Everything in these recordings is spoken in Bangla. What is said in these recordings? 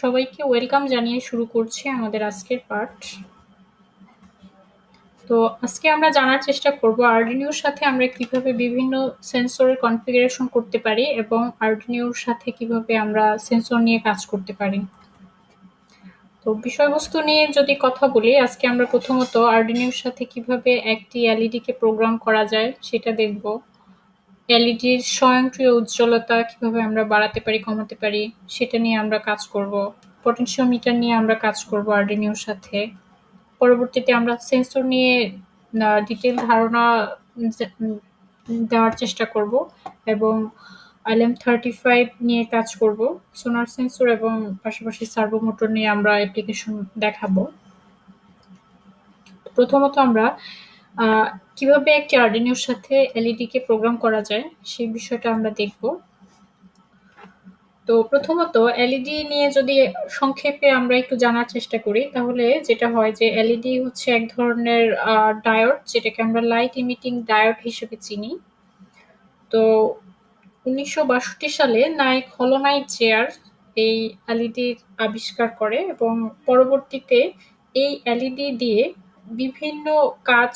সবাইকে ওয়েলকাম জানিয়ে শুরু করছি আমাদের আজকের পার্ট তো আজকে আমরা জানার চেষ্টা করব আর্ডিনিওর সাথে আমরা কীভাবে বিভিন্ন সেন্সরের কনফিগারেশন করতে পারি এবং আর্ডিনিওর সাথে কীভাবে আমরা সেন্সর নিয়ে কাজ করতে পারি। তো বিষয়বস্তু নিয়ে যদি কথা বলি, আজকে আমরা প্রথমত আর্ডিনিওর সাথে কীভাবে একটি এলইডি কে প্রোগ্রাম করা যায় সেটা দেখব। এলইডির স্বয়ংক্রিয় উজ্জ্বলতা কীভাবে আমরা বাড়াতে পারি, কমাতে পারি, সেটা নিয়ে আমরা কাজ করব। পটেনশিওমিটার নিয়ে আমরা কাজ করব আর্ডিনিওর সাথে। পরবর্তীতে আমরা সেন্সর নিয়ে ডিটেল ধারণা দেওয়ার চেষ্টা করব এবং আইএলএম থার্টি ফাইভ নিয়ে কাজ করব সোনার সেন্সর এবং পাশাপাশি সার্ভো মোটর নিয়ে আমরা অ্যাপ্লিকেশন দেখাবো। প্রথমত আমরা কীভাবে একটি আর্ডিনিওর সাথে এলইডি কে প্রোগ্রাম করা যায় সেই বিষয়টা আমরা দেখব। তো প্রথমত এলইডি নিয়ে যদি সংক্ষেপে আমরা একটু জানার চেষ্টা করি, তাহলে যেটা হয় যে এলইডি হচ্ছে এক ধরনের ডায়োড যেটাকে আমরা লাইট ইমিটিং ডায়োড হিসেবে চিনি। তো উনিশশো বাষট্টি সালে নাইক হলোনাইট চেয়ার এই এলইডির আবিষ্কার করে এবং পরবর্তীতে এই এলইডি দিয়ে বিভিন্ন কাজ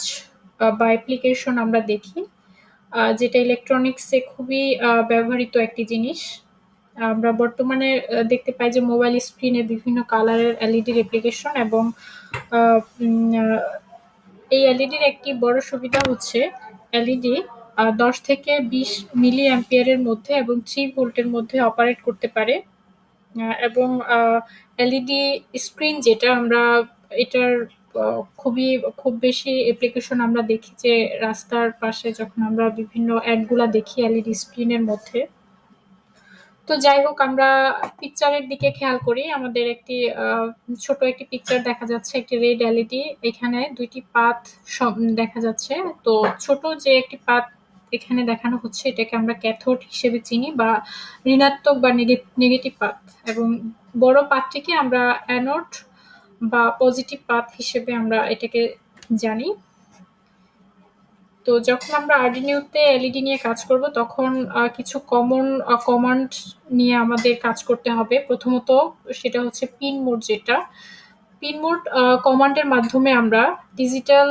বা অ্যাপ্লিকেশন আমরা দেখি। যেটা ইলেকট্রনিক্সে খুবই ব্যবহৃত একটি জিনিস। আমরা বর্তমানে দেখতে পাই যে মোবাইল স্ক্রিনে বিভিন্ন কালারের এলইডির অ্যাপ্লিকেশন এবং এই এলইডির একটি বড় সুবিধা হচ্ছে এলইডি দশ থেকে বিশ মিলি অ্যাম্পিয়ারের মধ্যে এবং থ্রি ভোল্টের মধ্যে অপারেট করতে পারে। এবং এলইডি স্ক্রিন যেটা আমরা, এটার খুবই, খুব বেশি অ্যাপ্লিকেশন আমরা দেখি যে রাস্তার পাশে যখন আমরা বিভিন্ন অ্যাডগুলা দেখি এলইডি স্ক্রিনের মধ্যে। তো যাই হোক, আমরা পিকচারের দিকে খেয়াল করি। আমাদের একটি ছোট একটি পিকচার দেখা যাচ্ছে, একটি রেড এলইডি এখানে দুইটি পাত দেখা যাচ্ছে। তো ছোট যে একটি পাত এখানে দেখানো হচ্ছে, এটাকে আমরা ক্যাথোড হিসেবে চিনি বা ঋণাত্মক বা নেগেটিভ পাত। এবং বড় পাতটিকে আমরা অ্যানোড বা পজিটিভ পাত হিসেবে আমরা এটাকে জানি। তো যখন আমরা আর্ডিনিউতে এলইডি নিয়ে কাজ করব, তখন কিছু কমন কমান্ড নিয়ে আমাদের কাজ করতে হবে। প্রথমত সেটা হচ্ছে পিন মোড যেটা। পিন মোড কমান্ডের মাধ্যমে আমরা ডিজিটাল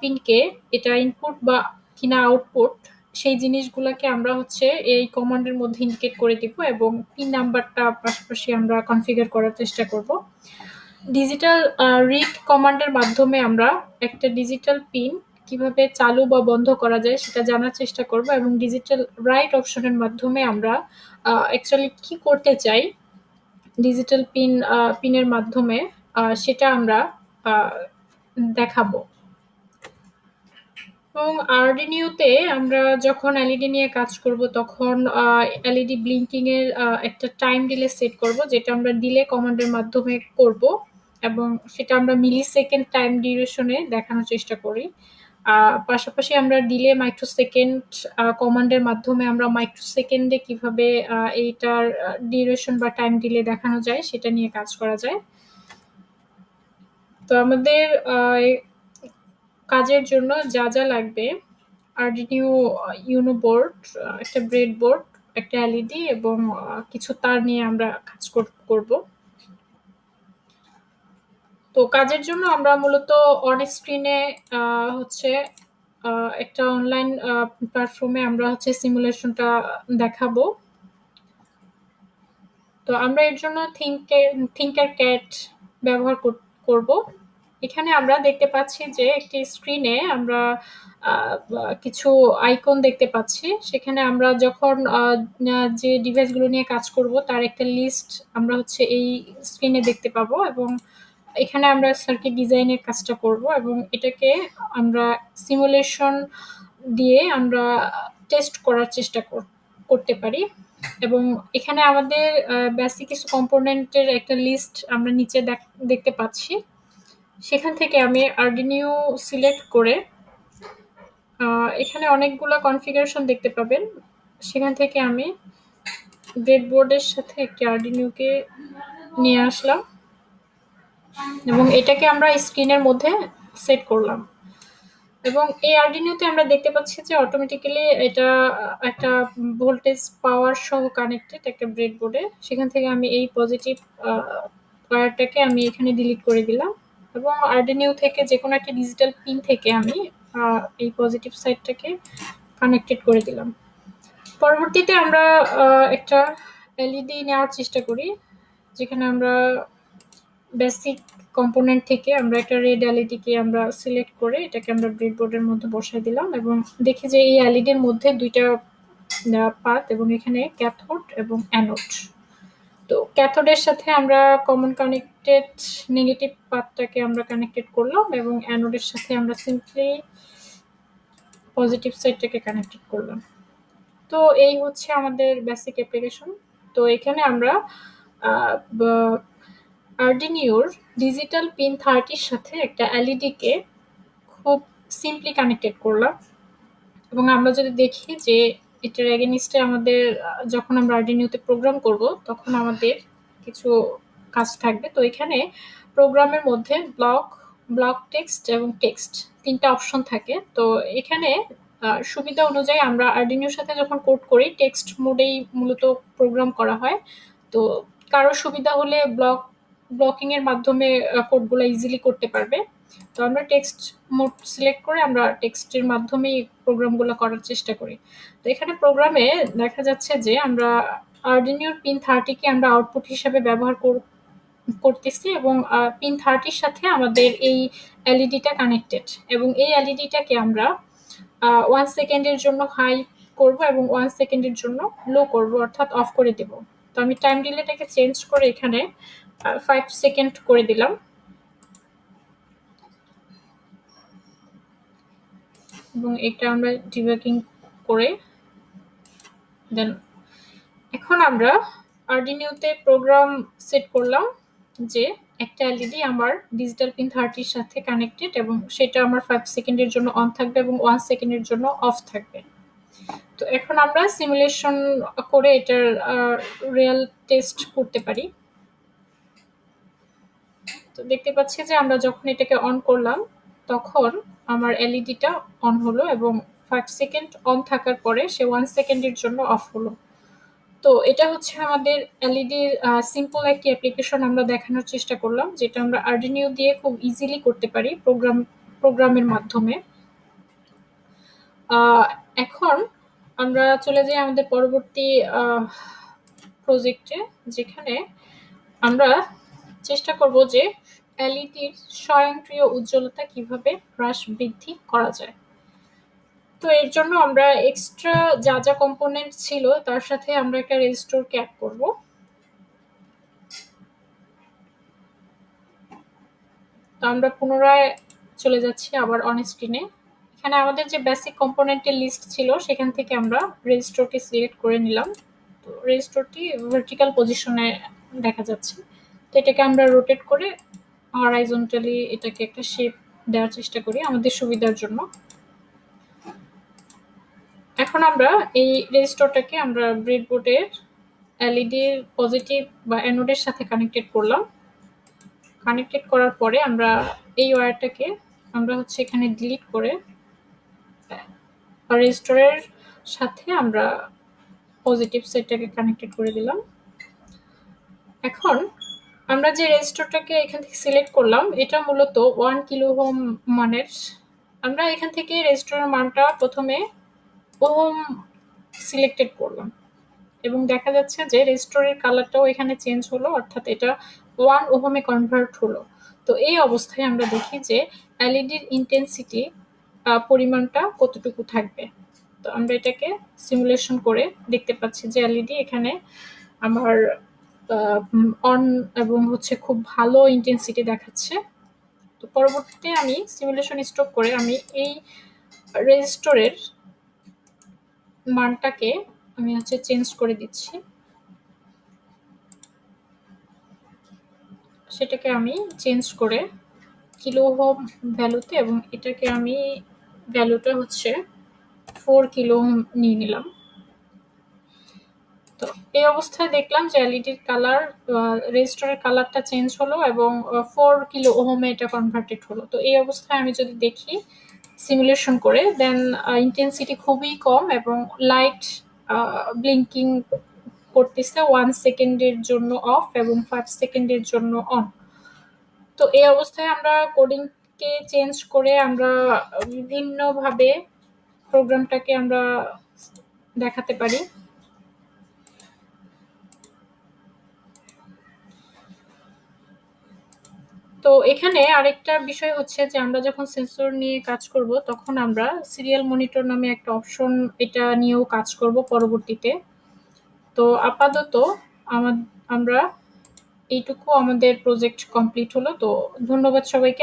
পিনকে এটা ইনপুট বা কিনা আউটপুট সেই জিনিসগুলোকে আমরা হচ্ছে এই কমান্ডের মধ্যে ইন্ডিকেট করে দিব এবং পিন নাম্বারটা পাশাপাশি আমরা কনফিগার করার চেষ্টা করব। ডিজিটাল রিড কমান্ডের মাধ্যমে আমরা একটা ডিজিটাল পিন কীভাবে চালু বা বন্ধ করা যায় সেটা জানার চেষ্টা করব এবং ডিজিটাল রাইট অপশনের মাধ্যমে আমরা অ্যাকচুয়ালি কি করতে চাই ডিজিটাল পিন পিনের মাধ্যমে সেটা আমরা দেখাবো। এবং আর্ডিনিওতে আমরা যখন এলইডি নিয়ে কাজ করব তখন এলইডি ব্লিঙ্কিং এর একটা টাইম ডিলে সেট করব যেটা আমরা ডিলে কমান্ডের মাধ্যমে করব এবং সেটা আমরা মিলি সেকেন্ড টাইম ডিউরেশনে দেখানোর চেষ্টা করি। পাশাপাশি আমরা ডিলে মাইক্রো সেকেন্ড কমান্ডের মাধ্যমে আমরা মাইক্রো সেকেন্ডে কীভাবে এইটার ডিউরেশন বা টাইম ডিলে দেখানো যায় সেটা নিয়ে কাজ করা যায়। তো আমাদের কাজের জন্য যা যা লাগবে আর্ডিনিও ইউনো বোর্ড একটা ব্রেড বোর্ড একটা এলইডি এবং কিছু তার নিয়ে আমরা কাজ করব। তো কাজের জন্য আমরা মূলত অন স্ক্রিনে হচ্ছে একটা অনলাইন প্ল্যাটফর্মে আমরা হচ্ছে সিমুলেশনটা দেখাবো। তো আমরা এর জন্য থিঙ্কে থিঙ্কার ক্যাট ব্যবহার করব। এখানে আমরা দেখতে পাচ্ছি যে একটি স্ক্রিনে আমরা কিছু আইকন দেখতে পাচ্ছি। সেখানে আমরা যখন যে ডিভাইসগুলো নিয়ে কাজ করব, তার একটা লিস্ট আমরা হচ্ছে এই স্ক্রিনে দেখতে পাবো এবং এখানে আমরা সার্কিট ডিজাইনের কাজটা করব এবং এটাকে আমরা সিমুলেশন দিয়ে আমরা টেস্ট করার চেষ্টা করতে পারি। এবং এখানে আমাদের বেসিক কিছু কম্পোনেন্টের একটা লিস্ট আমরা নিচে দেখতে পাচ্ছি। সেখান থেকে আমি আর্ডিনিও সিলেক্ট করে এখানে অনেকগুলো কনফিগারেশন দেখতে পাবেন। সেখান থেকে আমি ব্রেডবোর্ডের সাথে একটি আর্ডিনিওকে নিয়ে আসলাম। এবং এটাকে আমরা স্ক্রিনের মধ্যে সেট করলাম। এবং এই আর্ডিনিওতে আমরা দেখতে পাচ্ছি যে অটোমেটিক্যালি এটা, একটা ভোল্টেজ পাওয়ার সহ কানেক্টেড একটা ব্রেডবোর্ডে সেখান থেকে আমি এই পজিটিভ ওয়্যারটাকে আমি এখানে ডিলিট করে দিলাম। এবং আর্ডিনিও থেকে যে কোনো একটা ডিজিটাল পিন থেকে আমি এই পজিটিভ সাইডটাকে কানেক্টেড করে দিলাম। পরবর্তীতে আমরা একটা এলইডি নেওয়ার চেষ্টা করি, যেখানে আমরা বেসিক কম্পোনেন্ট থেকে আমরা একটা রেড এলইডিকে আমরা সিলেক্ট করে এটাকে আমরা ব্রেডবোর্ডের মধ্যে বসাই দিলাম এবং দেখি যে এই এলইডির মধ্যে দুইটা পাত এবং এখানে ক্যাথোড এবং অ্যানোড তো ক্যাথোডের সাথে আমরা কমন কানেক্টেড নেগেটিভ পাতটাকে আমরা কানেক্টেড করলাম এবং অ্যানোডের সাথে আমরা সিম্পলি পজিটিভ সাইডটাকে কানেক্টেড করলাম। তো এই হচ্ছে আমাদের বেসিক অ্যাপ্লিকেশন তো এখানে আমরা আর্ডিনিওর ডিজিটাল পিন থার্টির সাথে একটা এলইডিকে খুব সিম্পলি কানেক্টেড করলাম। এবং আমরা যদি দেখি যে এটার এগেনিস্টে আমাদের যখন আমরা আর্ডিনিওতে প্রোগ্রাম করব, তখন আমাদের কিছু কাজ থাকবে। তো এখানে প্রোগ্রামের মধ্যে ব্লক ব্লক টেক্সট এবং টেক্সট তিনটা অপশন থাকে। তো এখানে সুবিধা অনুযায়ী আমরা আর্ডিনিওর সাথে যখন কোড করি টেক্সট মোডেই মূলত প্রোগ্রাম করা হয়। তো কারও সুবিধা হলে ব্লক ব্লকিং এর মাধ্যমে কোডগুলো ইজিলি করতে পারবে। তো আমরা টেক্সট মোড সিলেক্ট করে আমরা টেক্সটের মাধ্যমেই প্রোগ্রামগুলো করার চেষ্টা করি। তো এখানে প্রোগ্রামে দেখা যাচ্ছে যে আমরা আর্ডিনিওর পিন থার্টিকে আমরা আউটপুট হিসাবে ব্যবহার করতেছি এবং পিন থার্টির সাথে আমাদের এই এলইডিটা কানেক্টেড এবং এই এলইডিটাকে আমরা ওয়ান সেকেন্ডের জন্য হাই করব এবং ওয়ান সেকেন্ডের জন্য লো করব, অর্থাৎ অফ করে দেব। তো আমি টাইম ডিলেটাকে চেঞ্জ করে এখানে ফাইভ সেকেন্ড করে দিলাম। এবং এটা আমরা ডিবাকিং করে দেন এখন আমরা আর্ডিনিওতে প্রোগ্রাম সেট করলাম যে একটা এলইডি আমার ডিজিটাল পিন থার্টির সাথে কানেক্টেড এবং সেটা আমার ফাইভ সেকেন্ডের জন্য অন থাকবে এবং ওয়ান সেকেন্ডের জন্য অফ থাকবে। তো এখন আমরা সিমুলেশন করে এটার রিয়েল টেস্ট করতে পারি। তো দেখতে পাচ্ছি যে আমরা যখন এটাকে অন করলাম, তখন আমার এলইডিটা অন হলো এবং ফাইভ সেকেন্ড অন থাকার পরে সে ওয়ান সেকেন্ডের জন্য অফ হলো। তো এটা হচ্ছে আমাদের এলইডির সিম্পল একটি অ্যাপ্লিকেশন আমরা দেখানোর চেষ্টা করলাম, যেটা আমরা আর্ডিনিও দিয়ে খুব ইজিলি করতে পারি প্রোগ্রাম প্রোগ্রামের মাধ্যমে। এখন আমরা চলে যাই আমাদের পরবর্তী প্রজেক্টে যেখানে আমরা চেষ্টা করব যে এলইডির স্বয়ংক্রিয় উজ্জ্বলতা কীভাবে হ্রাস বৃদ্ধি করা যায়। তো এর জন্য আমরা এক্সট্রা যা যা কম্পোনেন্ট ছিল, তার সাথে আমরা একটা রেজিস্টোর ক্যাপ করব। তো আমরা পুনরায় চলে যাচ্ছি আবার অন স্ক্রিনে এখানে আমাদের যে বেসিক কম্পোনেন্টের লিস্ট ছিল, সেখান থেকে আমরা রেজিস্টোরটি সিলেক্ট করে নিলাম। তো রেজিস্টোরটি ভার্টিক্যাল পজিশনে দেখা যাচ্ছে। তো এটাকে আমরা রোটেট করে হরাইজন্টালি এটাকে একটা শেপ দেওয়ার চেষ্টা করি আমাদের সুবিধার জন্য। এখন আমরা এই রেজিস্টরটাকে আমরা ব্রেডবোর্ডের এলইডির পজিটিভ বা অ্যানোডের সাথে কানেক্টেড করলাম। কানেক্টেড করার পরে আমরা এই ওয়্যারটাকে আমরা হচ্ছে এখানে ডিলিট করে রেজিস্টরের সাথে আমরা পজিটিভ সেটটাকে কানেক্টেড করে দিলাম। এখন আমরা যে রেজিস্টরটাকে এখান থেকে সিলেক্ট করলাম, এটা মূলত ওয়ান কিলো হোম মানের। আমরা এখান থেকে রেজিস্টরের মানটা প্রথমে ওহম সিলেক্টেড করলাম এবং দেখা যাচ্ছে যে রেজিস্টরের কালারটাও এখানে চেঞ্জ হলো, অর্থাৎ এটা ওয়ান ওহমে কনভার্ট হলো। তো এই অবস্থায় আমরা দেখি যে এলইডির ইন্টেন্সিটি পরিমাণটা কতটুকু থাকবে? তো আমরা এটাকে সিমুলেশন করে দেখতে পাচ্ছি যে এলইডি এখানে আমার অন এবং হচ্ছে খুব ভালো ইন্টেন্সিটি দেখাচ্ছে। তো পরবর্তীতে আমি সিমুলেশন স্টপ করে আমি এই রেজিস্টরের মানটাকে আমি হচ্ছে চেঞ্জ করে দিচ্ছি। সেটাকে আমি চেঞ্জ করে কিলো হোম ভ্যালুতে এবং এটাকে আমি ভ্যালুটা হচ্ছে ফোর কিলো নিয়ে নিলাম। তো এই অবস্থায় দেখলাম যে এলইডির কালার রেজিস্টারের কালারটা চেঞ্জ হলো এবং ফোর কিলো ওহমে এটা কনভার্টেড হলো। তো এই অবস্থায় আমি যদি দেখি সিমুলেশন করে দেন ইন্টেন্সিটি খুবই কম এবং লাইট ব্লিঙ্কিং করতেছে ওয়ান সেকেন্ডের জন্য অফ এবং ফাইভ সেকেন্ডের জন্য অন তো এই অবস্থায় আমরা কোডিংকে চেঞ্জ করে আমরা বিভিন্নভাবে প্রোগ্রামটাকে আমরা দেখাতে পারি। তো এখানে আরেকটা বিষয় হচ্ছে যে, আমরা যখন সেন্সর নিয়ে কাজ করব, তখন আমরা সিরিয়াল মনিটর নামে একটা অপশন এটা নিয়েও কাজ করব পরবর্তীতে। তো আপাতত আমরা এইটুকু আমাদের প্রজেক্ট কমপ্লিট হলো তো ধন্যবাদ সবাইকে।